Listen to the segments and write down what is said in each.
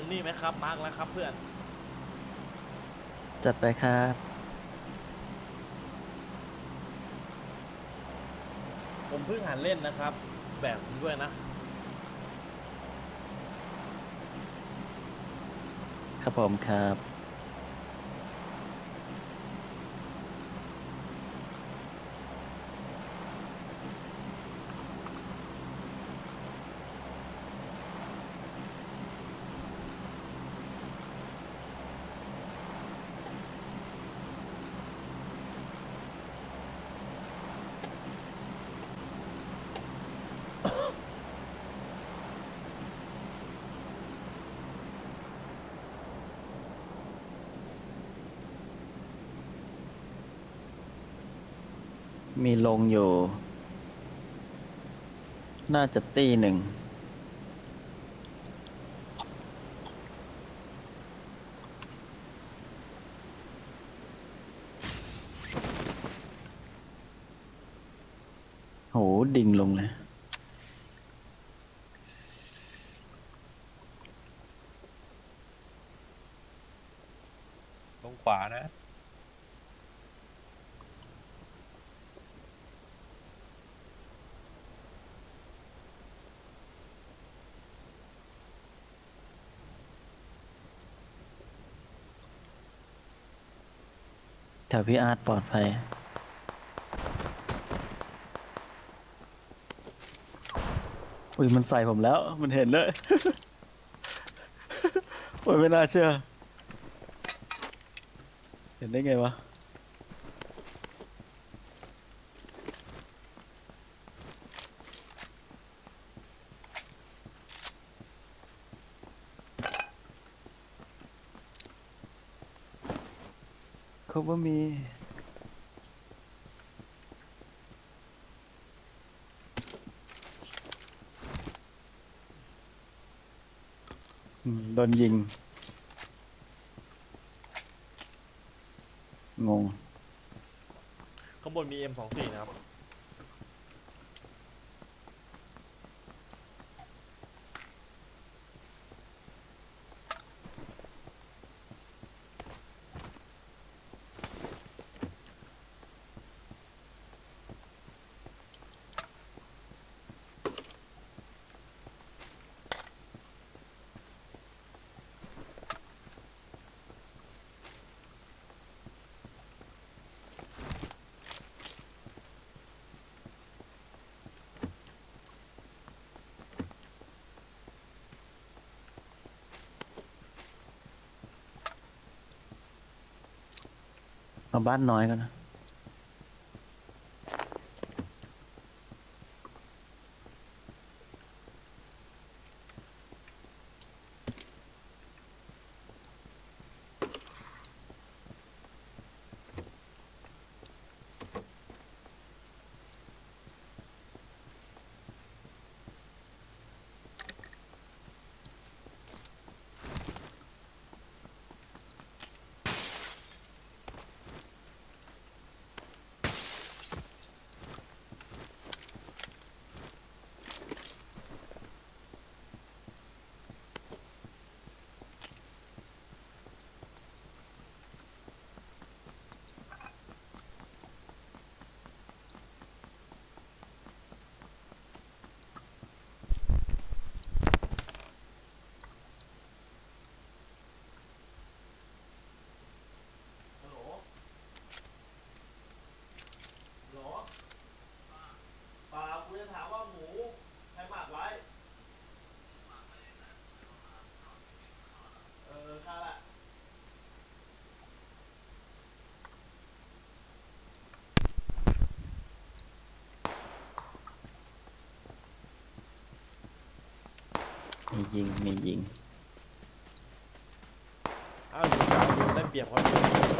รงนี้ไหมครับ มาร์กแล้วครับเพื่อน จัดไปครับ ผมเพิ่งหันเล่นนะครับ แบบผมด้วยนะครับผมครับ มีลงอยู่ น่าจะตีหนึ่ง โห ดิ่งลงเลย แถวพี่อาร์ตปลอดภัย อุ้ยมันใส่ผมแล้ว มันเห็นเลยโอ้ยไม่น่าเชื่อ เห็นได้ไงวะ เขาว่ามีอืมโดนยิง งง ข้างบนมี M24 นะครับ มาบ้านน้อยกันนะ ฮัลโหลฮัลโหลเปล่ากูจะถามว่าหมูใครหมักไว้ เออค่าละ มียิงมียิง อ้าวอยู่กลางดูได้เปรียบเขาอ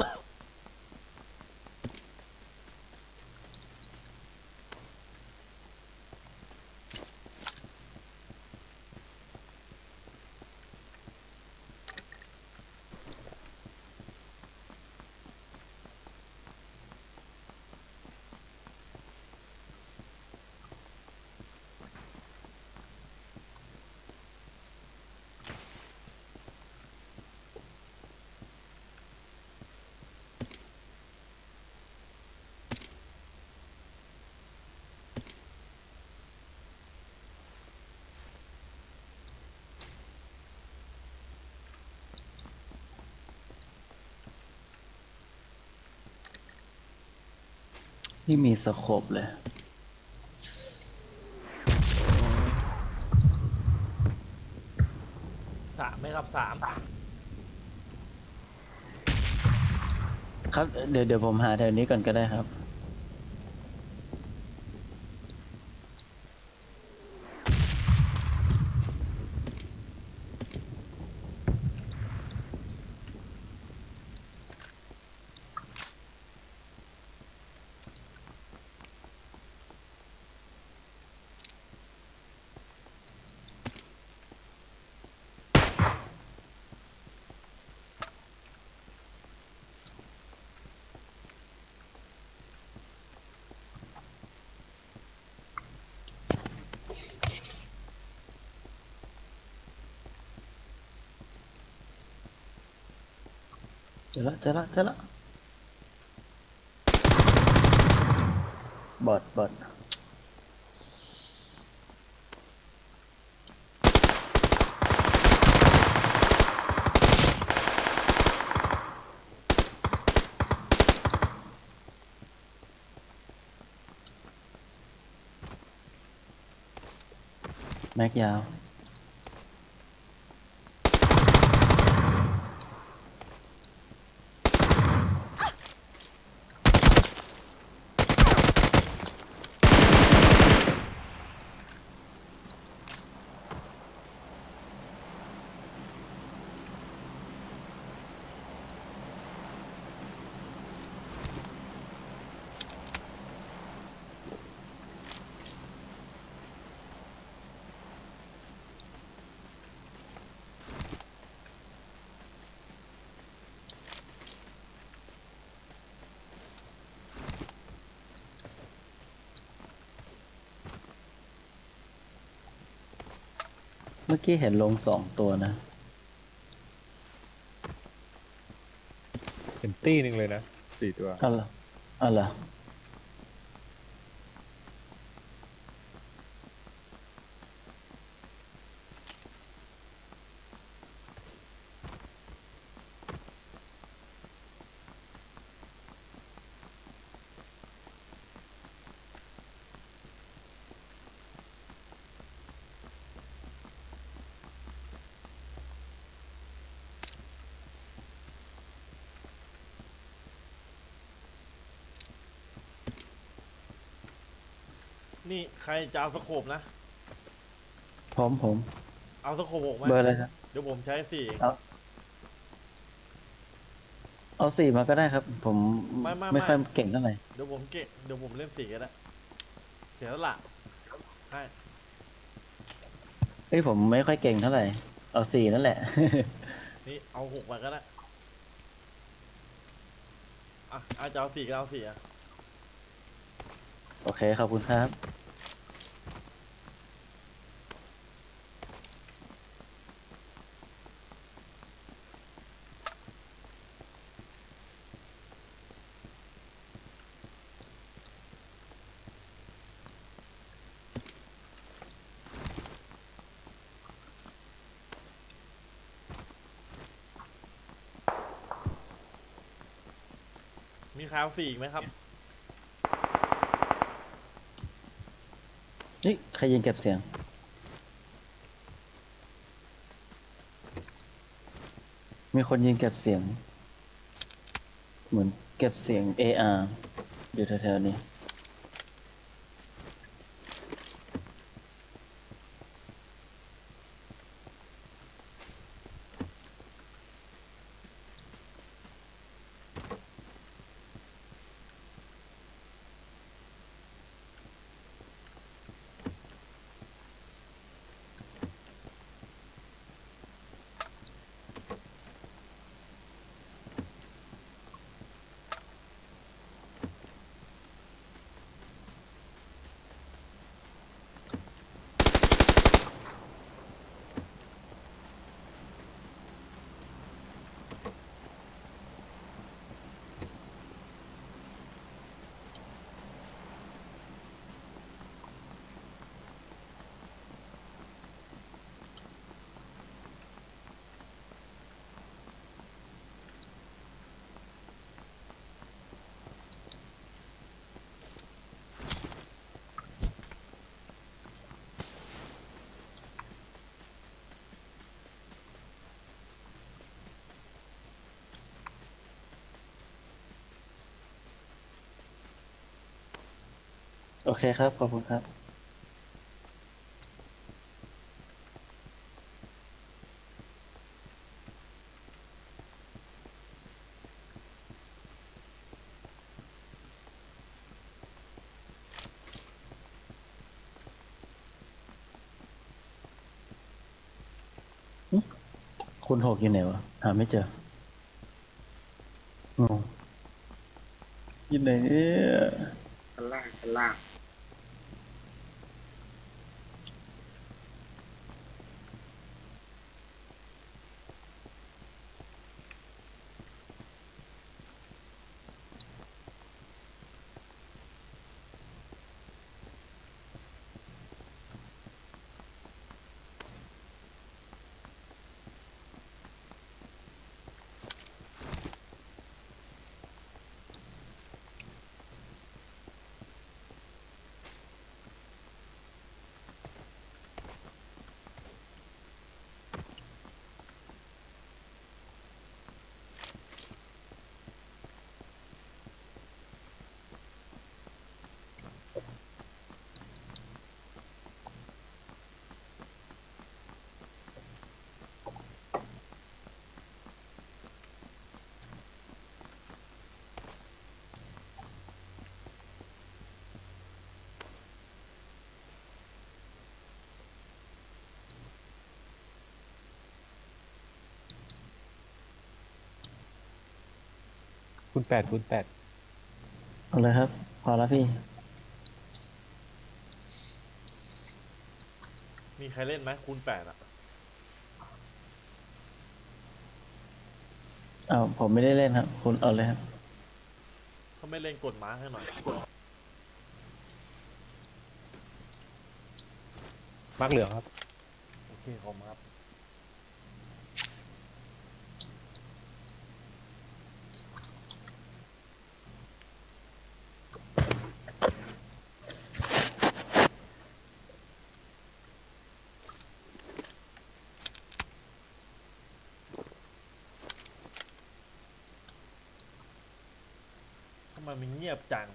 นี่มีสโคบเลยสามไหมครับสามครับเดี๋ยวเดี๋ยวผมหาแถวนี้ก่อนก็ได้ครับ เจอละเจอละเจอละบอดบอดแม็กยาวเมื่อกี้เห็นลงสองตัวนะเป็นตี้หนึ่งเลยนะสี่ตัวอ๋อเหรออ๋อเหร รจะเอาสโคบนะ ผมผม เอาสโคบหกไหมเบอร์อะไรครับ เดี๋ยวผมใช้สี่เองเอาเอาสี่มาก็ได้ครับ ผมไม่ไม่ไม่ไม่ ค่อยเก่งเท่าไหร่เดี๋ยวผมเก็บเดี๋ยวผมเล่นสี่ก็ได้เสียแล้วล่ะให้เฮ้ยผมไม่ค่อยเก่งเท่าไหร่ เอาสี่นั่นแหละ นี่เอาหกมาก็ได้อะอาจจะเอาสี่ก็เอาสี่อะโอเคขอบคุณครับ ครเอาสี่อีกไหมครับ นี่ใครยิงเก็บเสียง มีคนยิงเก็บเสียง เหมือนเก็บเสียง AR อยู่แถวๆนี้ โอเคครับ ขอบคุณครับ คุณหกอยู่ไหนวะ หาไม่เจองงอยู่ไหนเนี่ย ชั้นล่างชั้นล่าง คูณแปดคูณแปดเอาเลยครับ พอแล้วพี่ มีใครเล่นไหมคูณแปดอะ เอาผมไม่ได้เล่นครับ คุณเอาเลยครับ ถ้าไม่เล่นกดมาร์คให้หน่อยมาร์กเหลืองครับ โอเคขอบคุณครับ ทำไมมันเงียบจัง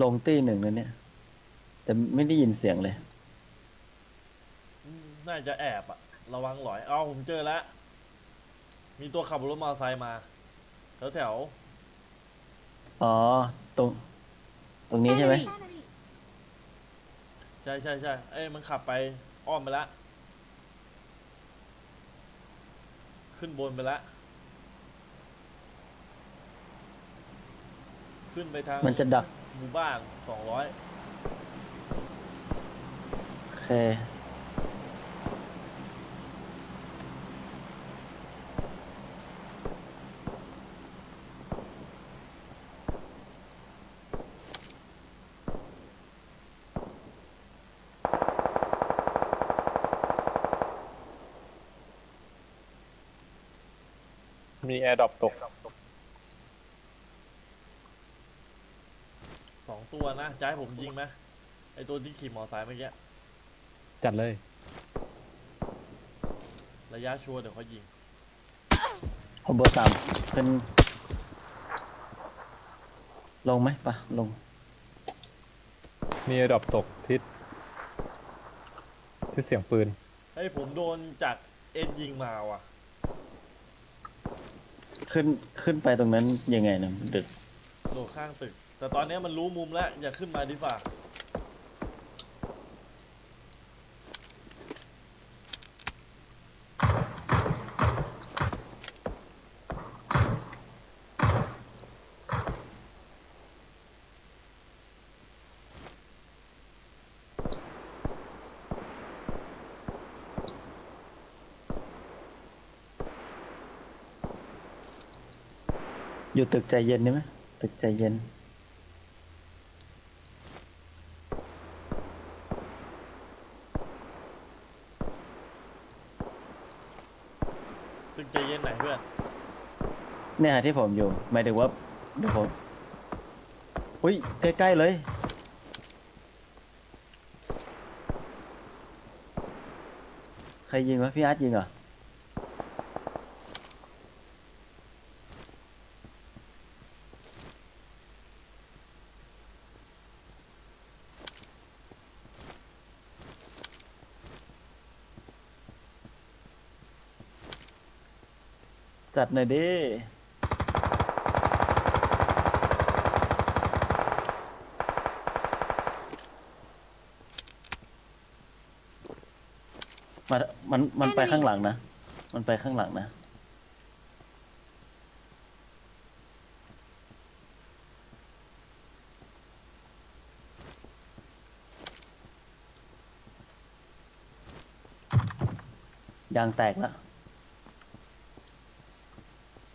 ลงตี้หนึ่งแล้วเนี่ย แต่ไม่ได้ยินเสียงเลยอืมน่าจะแอบอะระวังหลอยเอาผมเจอแล้ว มีตัวขับรถมอเตอร์ไซค์มา แถวแถวอ๋อ ตรง ตรงนี้ใช่ไหมใช่ใช่ใช่เอ้ยมันขับไปอ้อมไปแล้วขึ้นบนไปแล้ว ขึ้นไปทางมันจะดักหมู่บ้านสองร้อยโอเคมีแอร์ดรอปตก สองตัวนะ จะให้ผมยิงไหมไอตัวที่ขี่มอไซค์เมื่อกี้จัดเลย ระยะชัวร์เดี๋ยวเขายิง ผมเบอร์สามเป็น ลงไหมปะลง มีแอร์ดรอปตกทิศทิศเสียงปืนเฮ้ยผมโดนจากเอ็นยิงมาว่ะ ขึ้นขึ้นไปตรงนั้นยังไงนะดึก โดดข้างตึก แต่ตอนนี้มันรู้มุมแล้ว อย่าขึ้นมาดีฝ่าอยู่ตึกใจเย็นได้ไหมตึกใจเย็น เนี่ยที่ผมอยู่หมายถึงว่าดี๋ผมอุ้ยใกล้ๆเลยใครยิงวะพี่อาร์ตยิงเหรอจัดหน่อยดิ มันมันมันไปข้างหลังนะ มันไปข้างหลังนะ ยางแตกแล้ว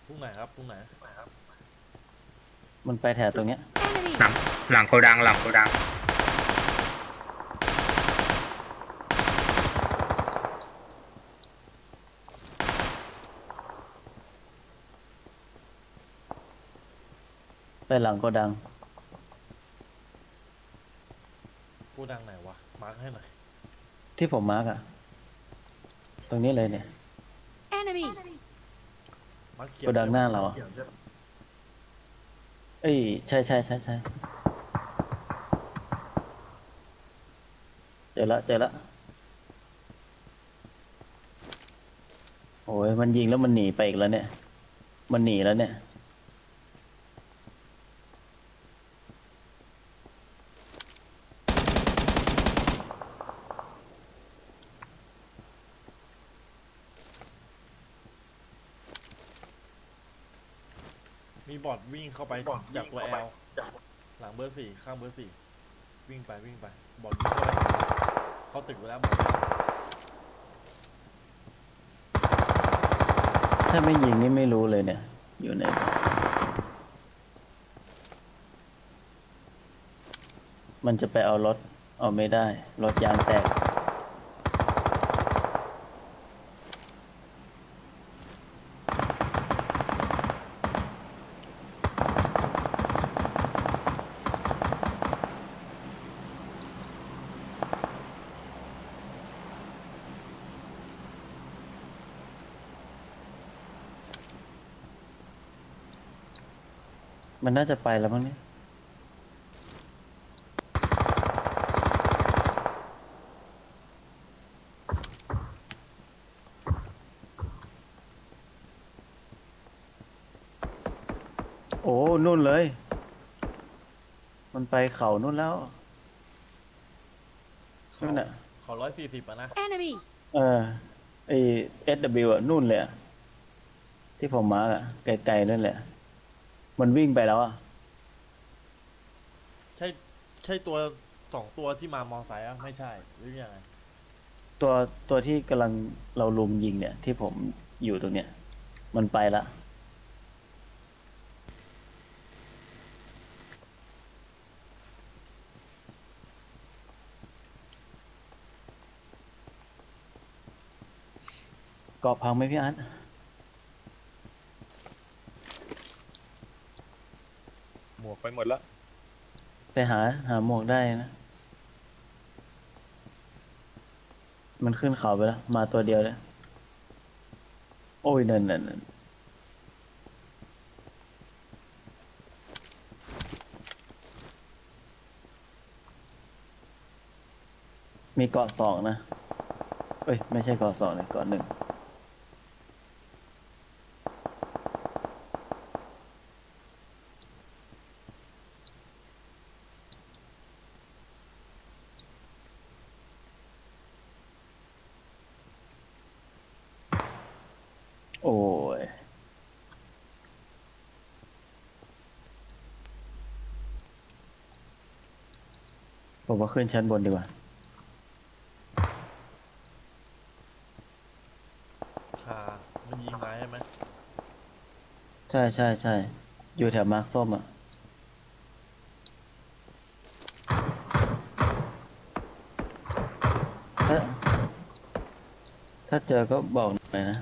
ตรงไหนครับตรงไหนมันไปแถวตรงเนี้ย Enemy! หลังหลังโกดังหลังโกดัง ไปหลังโกดัง กูดังไหนวะ มาร์คให้หน่อย ที่ผมมาร์กอะตรงนี้เลยเนี่ย Enemy! มาร์คเขียโกดังหน้าเราอะเอ้ยใช่ใช่ใช่ใช่เจอละเจอละโอ้ยมันยิงแล้วมันหนีไปอีกแล้วเนี่ย มันหนีแล้วเนี่ย มีบอดวิ่งเข้าไปจากตัวแอลหลังเบอร์สี่ข้างเบอร์สี่วิ่งไปวิ่งไปบอดวิ่งเข้าไปเขาตึกไปแล้วบอดถ้าไม่ยิงนี่ไม่รู้เลยเนี่ย อยู่ไหนมันจะไปเอารถ เอาไม่ได้ รถยางแตก นน่าจะไปแล้วมั้งเนี่ย โอ้ นู่นเลย มันไปเขานู่นแล้วนู่นน่ะ ขอร้อยสี่สิบอะนะ Enemy! เออไอ SW อะนู่นเลยอะที่ผมมาร์กอะไกลๆนั่นแหละ มันวิ่งไปแล้วอะ ใช่ใช่ตัวสองตัวที่มามอไซค์อะไม่ใช่หรือยังไงตัวตัวที่กำลังเราลุมยิงเนี่ย ที่ผมอยู่ตรงเนี้ย มันไปละ เกาะพังไหมพี่อาร์ต หมว กไปหมดแล้ว ไปหาหาหมวกได้นะ มันขึ้นเขาไปแล้ว มาตัวเดียวเลยโอ้ยนั่นนั่นนั่นมีเกาะสองนะ เอ้ย ไม่ใช่เกาะสองเลยเกาะหนึ่ง โอ้ย ผมว่าขึ้นชั้นบนดีกว่าคามันยิงมาใช่ไหมใช่ใช่ใช่อยู่แถวมาร์คส้มอะ ถ้าถ้าเจอก็บอกหน่อยนะ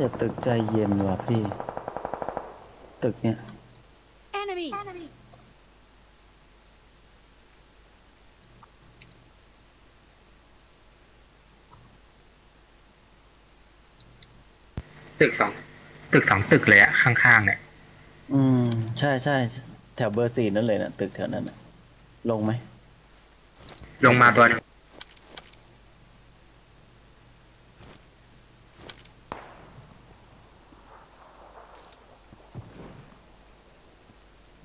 จะตึกใจเย็นว่ะพี่ ตึกเนี้ย Enemy! ตึกสองตึกสองตึกเลยอะข้างๆเนี่ยอืม ใช่ใช่แถวเบอร์สี่นั่นเลยนะตึกแถวนั้นนะลงไหมลงมาตัวหนึง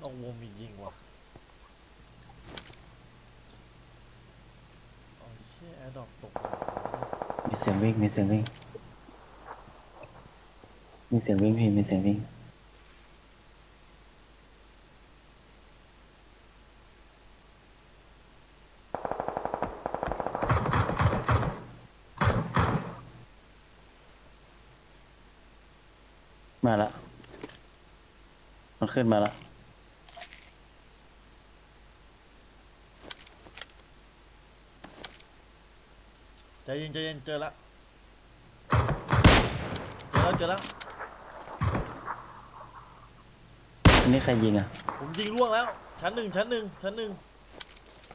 นอกวงมียิงว่ะเอาเชี่ยแอร์ดรอปตกหลังเขา มี เสียงวิ่ง มีเสียงวิ่งเสียงวิ่งพี่มีเสียงวิ่ง มาละ มันขึ้นมาละใจเย็นใจเย็นเจอละเจอ แล้วเจอแล้วอันนี้ใครยิงอะ ผมยิงล่วงแล้ว ชั้นหนึ่งชั้นหนึ่งชั้นหนึ่ง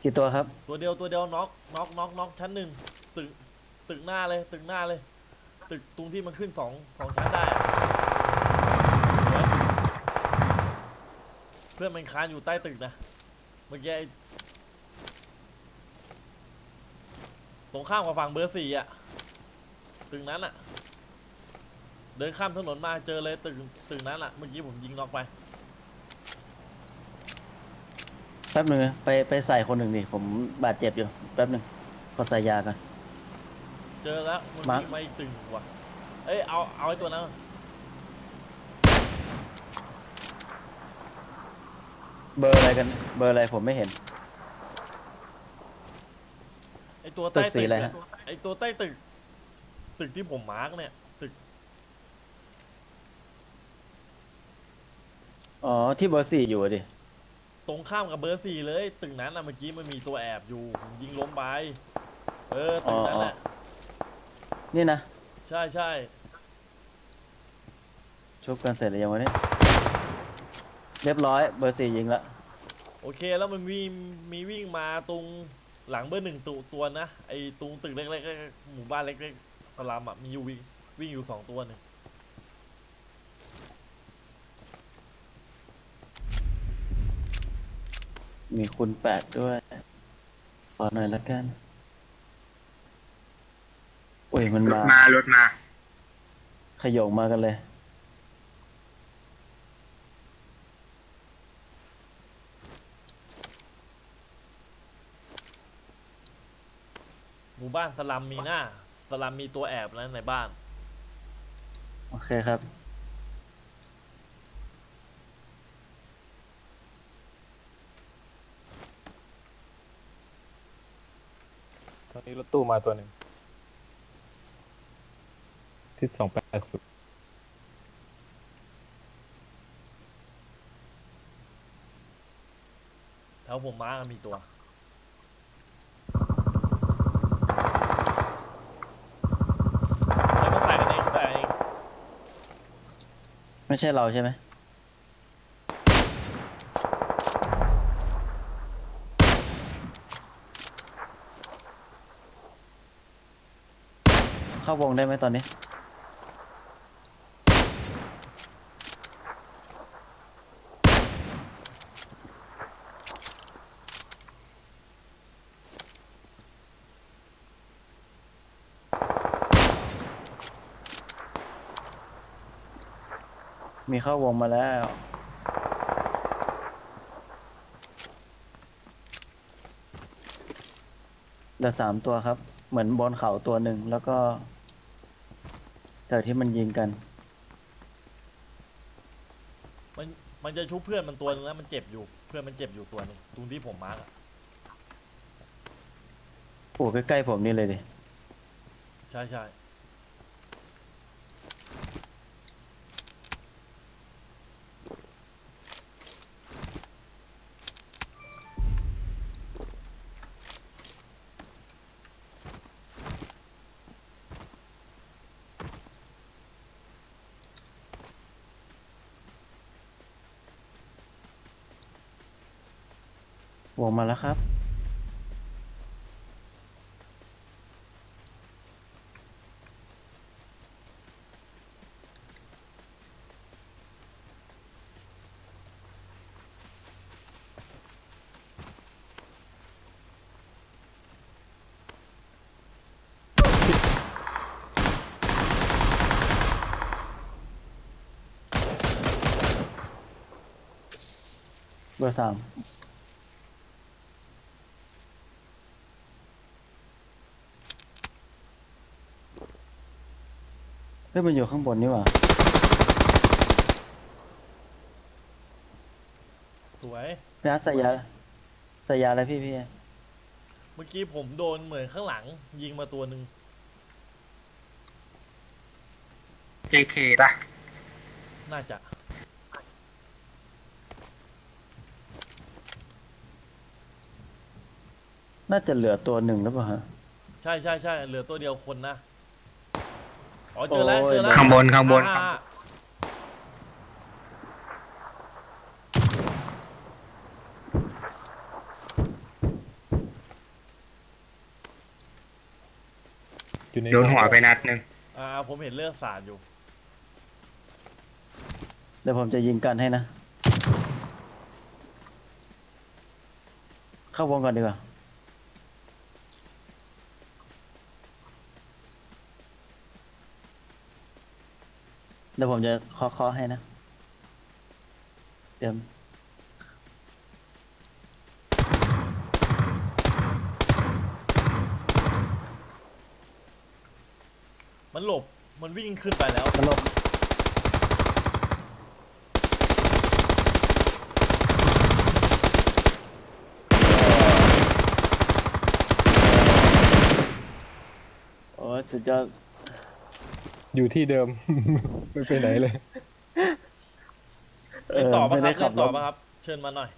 กี่ตัวครับ ตัวเดียวตัวเดียวน็อกน็อกน็อกน็อกชั้นหนึ่งตึกตึกหน้าเลยตึกหน้าเลย ตึกตรงที่มันขึ้นสองสองชั้นได้อะสวยเพื่อนมันคานอยู่ใต้ตึกนะเมื่อกี้ไอ้ตรงข้ามกับฝั่งเบอร์สี่อะตึกนั้นอะ เดินข้ามถนนมาเจอเลยตึกตึกนั้นอะเมื่อกี้ผมยิงน็อกไป แป๊บหนึ่งนะไปไปใส่คนหนึ่งดิผมบาดเจ็บอยู่ แป๊บหนึ่งขอใส่ยากันเจอแล้วมันมาร์คมีไม่ตึงว่ะเอ้ยเอาเอาไอ้ตัวนั้นเบอร์อะไรกัน เบอร์อะไรผมไม่เห็น ไอ้ตัวตึใต้กสีตึกอะไรเนี่ยฮะ ไอ้ตัวใต้ตึก ตึกที่ผมมาร์กเนี่ย ตึก อ๋อที่เบอร์สี่อยู่อะดิ ตรงข้ามกับเบอร์สี่เลย ตึกนั้นอะเมื่อกี้มันมีตัวแอบอยู่ผมยิงล้มไป เออตึกนั้นอ๋ออะนี่นะใช่ใช่ชุบกันเสร็จหรือยังวะเนี่ยเรียบร้อยเบอร์สี่ยิงละโอเคแล้วมันมีมีวิ่งมาตรงหลังเบอร์หนึ่งตัวตัวนะไอ้ตรงตึกเล็กๆหมู่บ้านเล็กๆสลัมอะมีอยู่วิ่งวิ่งอยู่สองตัวหนึ่ง มีคุณแปดด้วย ขอหน่อยละกันอุ้ยมันรถมา มารถมา ขยงมากันเลย หมู่บ้านสลัมมีหน้า สลัมมีตัวแอบนะในบ้าน โอเคครับ นนี้รถตู้มาตัวหนึ่งที่สองแปดสุดแถวผมมาร์กมีตัว แล้วก็ใส่กันเองใส่กันเองไม่ใช่เราใช่ไหม เข้าวงได้ไหมตอนนี้ มีเข้าวงมาแล้วเหลือสามตัวครับ เหมือนบนเขาตัวหนึ่งแล้วก็ แต่ที่มันยิงกัน มันมันจะชุบเพื่อนมันตัวนึงแล้วมันเจ็บอยู่ เพื่อนมันเจ็บอยู่ตัวหนึงตรงที่ผมมาร์กอะโอ้ใกล้ๆผมนี่เลยดิ ใช่ใช่ วงมาแล้วครับ เบอร์สาม เฮ้ยมันอยู่ข้างบนนี่หว่าสวย พี่อาร์ตใส่ยาใส่ยาอะไรพี่พี่เมื่อกี้ผมโดนเหมือนข้างหลัง ยิงมาตัวหนึ่ง JK ป่ะ น่าจะ น่าจะเหลือตัวหนึ่งหรือเปล่าฮะ ใช่ใช่ใช่เหลือตัวเดียวคนนะ อ๋อเจอแล้วโอ้ยเจอแล้วข้างบนข้างบน อ่าอยู่ในโดนหัวไปนัดหนึ่งอ่าผมเห็นเลือดสาดอยู่ เดี๋ยวผมจะยิงกันให้นะ เข้าวงก่อนดีกว่า ดี๋ยวผมจะเคาะเคาะให้นะ เตรียมมันหลบ มันวิ่งขึ้นไปแล้วมันหลบโอ้ยสุดยอด อยู่ที่เดิม ไม่ไปไหนเลย เอเล่นอต่อปะไม่ครัได้บขัเล่บนรต่อถ ปะครับ เชิญมาหน่อย